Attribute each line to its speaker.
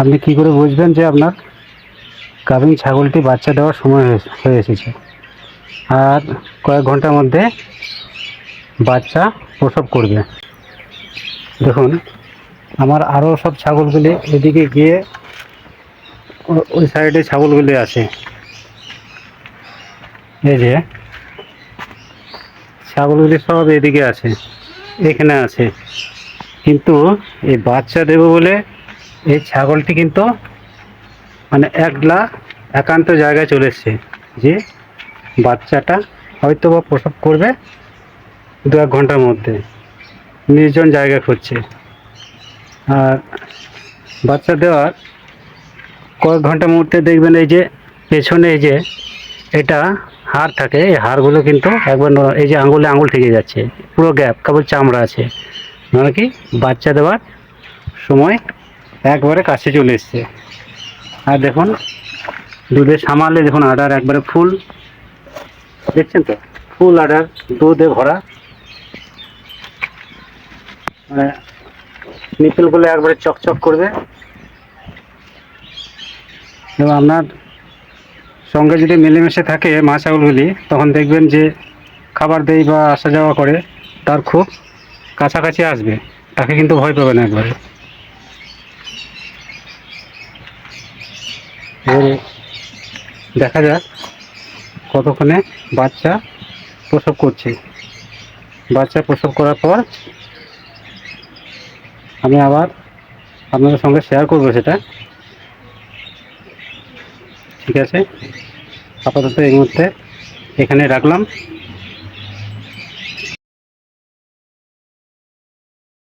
Speaker 1: আপনি কি করে বুঝবেন যে আপনার গাভিন ছাগলটি বাচ্চা দেওয়ার সময় হয়ে- এসেছে? আর কয়েক ঘণ্টার মধ্যে বাচ্চা প্রসব করবে। দেখুন, আমার আরও সব ছাগলগুলি এদিকে গিয়ে ওই সাইডে ছাগলগুলি আছে। এই যে, ছাগলগুলি সব এদিকে আছে, এখানে আছে। কিন্তু এই বাচ্চা দেবো বলে এই ছাগলটি কিন্তু মানে একলা একান্ত জায়গায় চলে এসছে যে বাচ্চাটা হয়তো বা প্রসব করবে দু এক ঘণ্টার মধ্যে, নির্জন জায়গা খুঁজছে। আর বাচ্চা দেওয়ার কয়েক ঘণ্টার মধ্যে দেখবেন এই যে পেছনে এই যে এটা হাড় থাকে, এই হাড়গুলো কিন্তু একবার এই যে আঙুলে আঙুল থেকে যাচ্ছে, পুরো গ্যাপ, কেবল চামড়া আছে। মানে কি বাচ্চা দেওয়ার সময় একবারে কাছে চলে এসছে। আর দেখুন দুধে সামালে দেখুন আডার একবারে ফুল। দেখছেন তো? ফুল আডার দুধে ভরা। মানে নিপেলগুলো একবারে চকচক করবে। এবং আপনার সঙ্গে যদি মিলেমিশে থাকে মা ছাগলগুলি, তখন দেখবেন যে খাবার দেয় বা আসা যাওয়া করে, তার খুব কাছাকাছি আসবে। তাকে কিন্তু ভয় পাবে না একবারে। এবারে দেখা যাক কতক্ষণে বাচ্চা প্রসব করছে। বাচ্চা প্রসব করার পর আমি আবার আপনাদের সঙ্গে শেয়ার করব সেটা। ঠিক আছে? আপাতত এই মুহূর্তে এখানে রাখলাম।